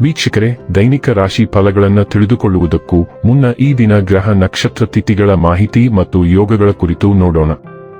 ವೀಕ್ಷಕರೇ, ದೈನಿಕ ರಾಶಿ ಫಲಗಳನ್ನು ತಿಳಿದುಕೊಳ್ಳುವುದಕ್ಕೂ ಮುನ್ನ ಈ ದಿನ ಗ್ರಹ ನಕ್ಷತ್ರ ತಿಥಿಗಳ ಮಾಹಿತಿ ಮತ್ತು ಯೋಗಗಳ ಕುರಿತು ನೋಡೋಣ.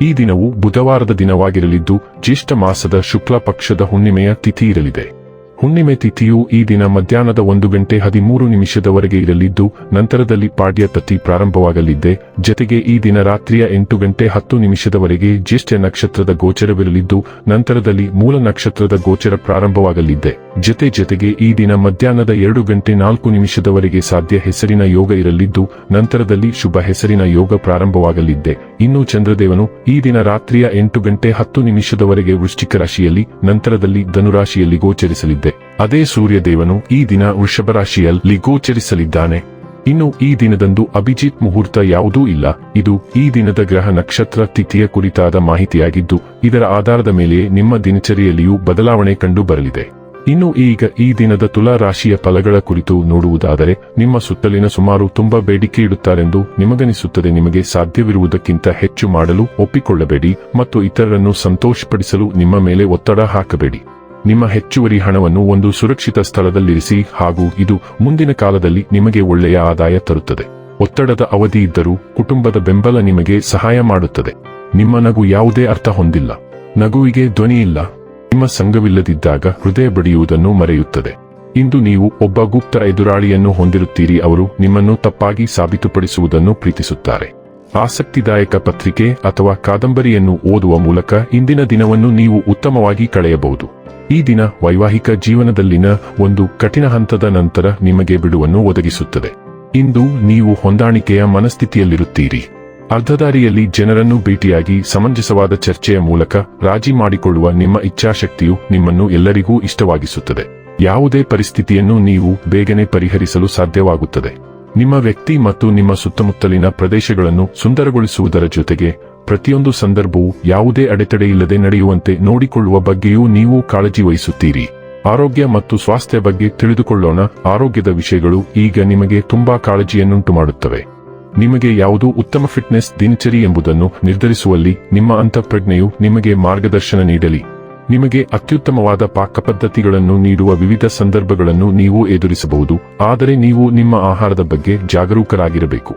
ಈ ದಿನವು ಬುಧವಾರದ ದಿನವಾಗಿರಲಿದ್ದು, ಜ್ಯೇಷ್ಠ ಮಾಸದ ಶುಕ್ಲ ಪಕ್ಷದ ಹುಣ್ಣಿಮೆಯ ತಿಥಿ ಇರಲಿದೆ. ಹುಣ್ಣಿಮೆ ತಿಥಿಯು ಈ ದಿನ ಮಧ್ಯಾಹ್ನದ ಒಂದು ಗಂಟೆ ಹದಿಮೂರು ನಿಮಿಷದವರೆಗೆ ಇರಲಿದ್ದು, ನಂತರದಲ್ಲಿ ಪಾಡ್ಯ ತಿಥಿ ಪ್ರಾರಂಭವಾಗಲಿದ್ದೆ ಜತೆಗೆ ಈ ದಿನ ರಾತ್ರಿಯ ಎಂಟು ಗಂಟೆ ಹತ್ತು ನಿಮಿಷದವರೆಗೆ ಜ್ಯೇಷ್ಠ ನಕ್ಷತ್ರದ ಗೋಚರವಿರಲಿದ್ದು, ನಂತರದಲ್ಲಿ ಮೂಲ ನಕ್ಷತ್ರದ ಗೋಚರ ಪ್ರಾರಂಭವಾಗಲಿದ್ದೆ ಜತೆ ಜೊತೆಗೆ ಈ ದಿನ ಮಧ್ಯಾಹ್ನದ ಎರಡು ಗಂಟೆ ನಾಲ್ಕು ನಿಮಿಷದವರೆಗೆ ಸಾಧ್ಯ ಹೆಸರಿನ ಯೋಗ ಇರಲಿದ್ದು, ನಂತರದಲ್ಲಿ ಶುಭ ಹೆಸರಿನ ಯೋಗ ಪ್ರಾರಂಭವಾಗಲಿದ್ದೆ. ಇನ್ನು ಚಂದ್ರದೇವನು ಈ ದಿನ ರಾತ್ರಿಯ ಎಂಟು ಗಂಟೆ ಹತ್ತು ನಿಮಿಷದವರೆಗೆ ವೃಶ್ಚಿಕ ರಾಶಿಯಲ್ಲಿ, ನಂತರದಲ್ಲಿ ಧನುರಾಶಿಯಲ್ಲಿ ಗೋಚರಿಸಲಿದ್ದೆ. ಅದೇ ಸೂರ್ಯದೇವನು ಈ ದಿನ ವೃಷಭ ರಾಶಿಯಲ್ಲಿ ಗೋಚರಿಸಲಿದ್ದಾನೆ. ಇನ್ನು ಈ ದಿನದಂದು ಅಭಿಜಿತ್ ಮುಹೂರ್ತ ಯಾವುದೂ ಇಲ್ಲ. ಇದು ಈ ದಿನದ ಗ್ರಹ ನಕ್ಷತ್ರ ತಿಥಿಯ ಕುರಿತಾದ ಮಾಹಿತಿಯಾಗಿದ್ದು, ಇದರ ಆಧಾರದ ಮೇಲೆ ನಿಮ್ಮ ದಿನಚರಿಯಲ್ಲಿಯೂ ಬದಲಾವಣೆ ಕಂಡು ಬರಲಿದೆ. ಇನ್ನು ಈಗ ಈ ದಿನದ ತುಲಾ ರಾಶಿಯ ಫಲಗಳ ಕುರಿತು ನೋಡುವುದಾದರೆ, ನಿಮ್ಮ ಸುತ್ತಲಿನ ಸುಮಾರು ತುಂಬಾ ಬೇಡಿಕೆ ಇಡುತ್ತಾರೆಂದು ನಿಮಗನಿಸುತ್ತದೆ. ನಿಮಗೆ ಸಾಧ್ಯವಿರುವುದಕ್ಕಿಂತ ಹೆಚ್ಚು ಮಾಡಲು ಒಪ್ಪಿಕೊಳ್ಳಬೇಡಿ ಮತ್ತು ಇತರರನ್ನು ಸಂತೋಷಪಡಿಸಲು ನಿಮ್ಮ ಮೇಲೆ ಒತ್ತಡ ಹಾಕಬೇಡಿ. ನಿಮ್ಮ ಹೆಚ್ಚುವರಿ ಹಣವನ್ನು ಒಂದು ಸುರಕ್ಷಿತ ಸ್ಥಳದಲ್ಲಿರಿಸಿ ಹಾಗೂ ಇದು ಮುಂದಿನ ಕಾಲದಲ್ಲಿ ನಿಮಗೆ ಒಳ್ಳೆಯ ಆದಾಯ ತರುತ್ತದೆ. ಒತ್ತಡದ ಅವಧಿ ಇದ್ದರೂ ಕುಟುಂಬದ ಬೆಂಬಲ ನಿಮಗೆ ಸಹಾಯ ಮಾಡುತ್ತದೆ. ನಿಮ್ಮ ನಗು ಯಾವುದೇ ಅರ್ಥ ಹೊಂದಿಲ್ಲ. ನಗುವಿಗೆ ಧ್ವನಿ ಇಲ್ಲ ನಿಮ್ಮ ಸಂಘವಿಲ್ಲದಿದ್ದಾಗ ಹೃದಯ ಬಡಿಯುವುದನ್ನು ಮರೆಯುತ್ತದೆ. ಇಂದು ನೀವು ಒಬ್ಬ ಗುಪ್ತ ಎದುರಾಳಿಯನ್ನು ಹೊಂದಿರುತ್ತೀರಿ, ಅವರು ನಿಮ್ಮನ್ನು ತಪ್ಪಾಗಿ ಸಾಬೀತುಪಡಿಸುವುದನ್ನು ಪ್ರೀತಿಸುತ್ತಾರೆ. ಆಸಕ್ತಿದಾಯಕ ಪತ್ರಿಕೆ ಅಥವಾ ಕಾದಂಬರಿಯನ್ನು ಓದುವ ಮೂಲಕ ಇಂದಿನ ದಿನವನ್ನು ನೀವು ಉತ್ತಮವಾಗಿ ಕಳೆಯಬಹುದು. ಈ ದಿನ ವೈವಾಹಿಕ ಜೀವನದಲ್ಲಿನ ಒಂದು ಕಠಿಣ ಹಂತದ ನಂತರ ನಿಮಗೆ ಬಿಡುವನ್ನು ಒದಗಿಸುತ್ತದೆ. ಇಂದು ನೀವು ಹೊಂದಾಣಿಕೆಯ ಮನಸ್ಥಿತಿಯಲ್ಲಿರುತ್ತೀರಿ. ಅರ್ಧದಾರಿಯಲ್ಲಿ ಜನರನ್ನು ಭೇಟಿಯಾಗಿ ಸಮಂಜಸವಾದ ಚರ್ಚೆಯ ಮೂಲಕ ರಾಜಿ ಮಾಡಿಕೊಳ್ಳುವ ನಿಮ್ಮ ಇಚ್ಛಾಶಕ್ತಿಯು ನಿಮ್ಮನ್ನು ಎಲ್ಲರಿಗೂ ಇಷ್ಟವಾಗಿಸುತ್ತದೆ. ಯಾವುದೇ ಪರಿಸ್ಥಿತಿಯನ್ನು ನೀವು ಬೇಗನೆ ಪರಿಹರಿಸಲು ಸಾಧ್ಯವಾಗುತ್ತದೆ. ನಿಮ್ಮ ವ್ಯಕ್ತಿ ಮತ್ತು ನಿಮ್ಮ ಸುತ್ತಮುತ್ತಲಿನ ಪ್ರದೇಶಗಳನ್ನು ಸುಂದರಗೊಳಿಸುವುದರ ಜೊತೆಗೆ ಪ್ರತಿಯೊಂದು ಸಂದರ್ಭವೂ ಯಾವುದೇ ಅಡೆತಡೆಯಿಲ್ಲದೆ ನಡೆಯುವಂತೆ ನೋಡಿಕೊಳ್ಳುವ ಬಗ್ಗೆಯೂ ನೀವು ಕಾಳಜಿ ವಹಿಸುತ್ತೀರಿ. ಆರೋಗ್ಯ ಮತ್ತು ಸ್ವಾಸ್ಥ್ಯ ಬಗ್ಗೆ ತಿಳಿದುಕೊಳ್ಳೋಣ. ಆರೋಗ್ಯದ ವಿಷಯಗಳು ಈಗ ನಿಮಗೆ ತುಂಬಾ ಕಾಳಜಿಯನ್ನುಂಟು ಮಾಡುತ್ತವೆ ನಿಮಗೆ ಯಾವುದು ಉತ್ತಮ ಫಿಟ್ನೆಸ್ ದಿನಚರಿ ಎಂಬುದನ್ನು ನಿರ್ಧರಿಸುವಲ್ಲಿ ನಿಮ್ಮ ಅಂತಃಪ್ರಜ್ಞೆಯು ನಿಮಗೆ ಮಾರ್ಗದರ್ಶನ ನೀಡಲಿ. ನಿಮಗೆ ಅತ್ಯುತ್ತಮವಾದ ಪಾಕಪದ್ಧತಿಗಳನ್ನು ನೀಡುವ ವಿವಿಧ ಸಂದರ್ಭಗಳನ್ನು ನೀವು ಎದುರಿಸಬಹುದು, ಆದರೆ ನೀವು ನಿಮ್ಮ ಆಹಾರದ ಬಗ್ಗೆ ಜಾಗರೂಕರಾಗಿರಬೇಕು.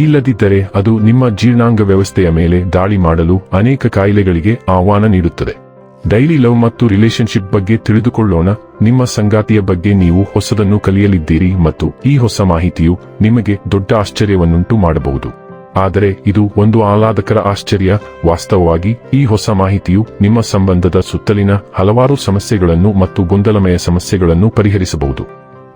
ಇಲ್ಲದಿದ್ದರೆ ಅದು ನಿಮ್ಮ ಜೀರ್ಣಾಂಗ ವ್ಯವಸ್ಥೆಯ ಮೇಲೆ ದಾಳಿ ಮಾಡಲು ಅನೇಕ ಕಾಯಿಲೆಗಳಿಗೆ ಆಹ್ವಾನ ನೀಡುತ್ತದೆ. ಡೈಲಿ ಲವ್ ಮತ್ತು ರಿಲೇಶನ್ಶಿಪ್ ಬಗ್ಗೆ ತಿಳಿದುಕೊಳ್ಳೋಣ. ನಿಮ್ಮ ಸಂಗಾತಿಯ ಬಗ್ಗೆ ನೀವು ಹೊಸದನ್ನು ಕಲಿಯಲಿದ್ದೀರಿ ಮತ್ತು ಈ ಹೊಸ ಮಾಹಿತಿಯು ನಿಮಗೆ ದೊಡ್ಡ ಆಶ್ಚರ್ಯವನ್ನುಂಟು ಮಾಡಬಹುದು. ಆದರೆ ಇದು ಒಂದು ಆಹ್ಲಾದಕರ ಆಶ್ಚರ್ಯ. ವಾಸ್ತವವಾಗಿ ಈ ಹೊಸ ಮಾಹಿತಿಯು ನಿಮ್ಮ ಸಂಬಂಧದ ಸುತ್ತಲಿನ ಹಲವಾರು ಸಮಸ್ಯೆಗಳನ್ನು ಮತ್ತು ಗೊಂದಲಮಯ ಸಮಸ್ಯೆಗಳನ್ನು ಪರಿಹರಿಸಬಹುದು.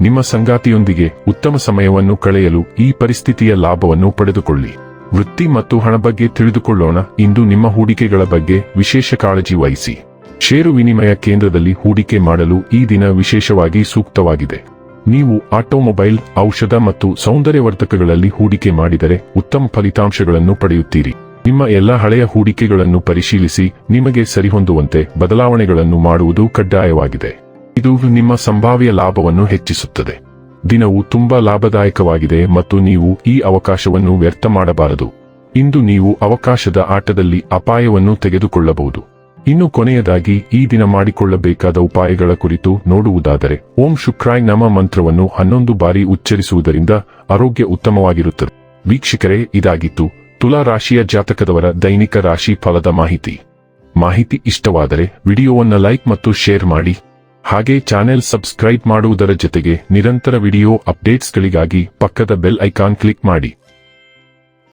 ನಿಮ್ಮ ಸಂಗಾತಿಯೊಂದಿಗೆ ಉತ್ತಮ ಸಮಯವನ್ನು ಕಳೆಯಲು ಈ ಪರಿಸ್ಥಿತಿಯ ಲಾಭವನ್ನು ಪಡೆದುಕೊಳ್ಳಿ. ವೃತ್ತಿ ಮತ್ತು ಹಣ ಬಗ್ಗೆ ತಿಳಿದುಕೊಳ್ಳೋಣ. ಇಂದು ನಿಮ್ಮ ಹೂಡಿಕೆಗಳ ಬಗ್ಗೆ ವಿಶೇಷ ಕಾಳಜಿ ವಹಿಸಿ. ಷೇರು ವಿನಿಮಯ ಕೇಂದ್ರದಲ್ಲಿ ಹೂಡಿಕೆ ಮಾಡಲು ಈ ದಿನ ವಿಶೇಷವಾಗಿ ಸೂಕ್ತವಾಗಿದೆ. ನೀವು ಆಟೋಮೊಬೈಲ್, ಔಷಧ ಮತ್ತು ಸೌಂದರ್ಯವರ್ಧಕಗಳಲ್ಲಿ ಹೂಡಿಕೆ ಮಾಡಿದರೆ ಉತ್ತಮ ಫಲಿತಾಂಶಗಳನ್ನು ಪಡೆಯುತ್ತೀರಿ. ನಿಮ್ಮ ಎಲ್ಲ ಹಳೆಯ ಹೂಡಿಕೆಗಳನ್ನು ಪರಿಶೀಲಿಸಿ, ನಿಮಗೆ ಸರಿಹೊಂದುವಂತೆ ಬದಲಾವಣೆಗಳನ್ನು ಮಾಡುವುದು ಕಡ್ಡಾಯವಾಗಿದೆ. ಇದು ನಿಮ್ಮ ಸಂಭಾವ್ಯ ಲಾಭವನ್ನು ಹೆಚ್ಚಿಸುತ್ತದೆ. ದಿನವು ತುಂಬಾ ಲಾಭದಾಯಕವಾಗಿದೆ ಮತ್ತು ನೀವು ಈ ಅವಕಾಶವನ್ನು ವ್ಯರ್ಥ ಮಾಡಬಾರದು. ಇಂದು ನೀವು ಅವಕಾಶದ ಆಟದಲ್ಲಿ ಅಪಾಯವನ್ನು ತೆಗೆದುಕೊಳ್ಳಬಹುದು. ಇನ್ನು ಕೊನೆಯದಾಗಿ ಈ ದಿನ ಮಾಡಿಕೊಳ್ಳಬೇಕಾದ ಉಪಾಯಗಳ ಕುರಿತು ನೋಡುವುದಾದರೆ, ಓಂ ಶುಕ್ರಾಯ್ ನಮ ಮಂತ್ರವನ್ನು ಹನ್ನೊಂದು ಬಾರಿ ಉಚ್ಚರಿಸುವುದರಿಂದ ಆರೋಗ್ಯ ಉತ್ತಮವಾಗಿರುತ್ತದೆ. ವೀಕ್ಷಕರೇ, ಇದಾಗಿತ್ತು ತುಲಾ ರಾಶಿಯ ಜಾತಕದವರ ದೈನಿಕ ರಾಶಿ ಫಲದ ಮಾಹಿತಿ. ಮಾಹಿತಿ ಇಷ್ಟವಾದರೆ ವಿಡಿಯೋವನ್ನು ಲೈಕ್ ಮತ್ತು ಶೇರ್ ಮಾಡಿ. ಹಾಗೆ ಚಾನೆಲ್ ಸಬ್ಸ್ಕ್ರೈಬ್ ಮಾಡುವುದರ ಜೊತೆಗೆ ನಿರಂತರ ವಿಡಿಯೋ ಅಪ್ಡೇಟ್ಸ್ಗಳಿಗಾಗಿ ಪಕ್ಕದ ಬೆಲ್ ಐಕಾನ್ ಕ್ಲಿಕ್ ಮಾಡಿ.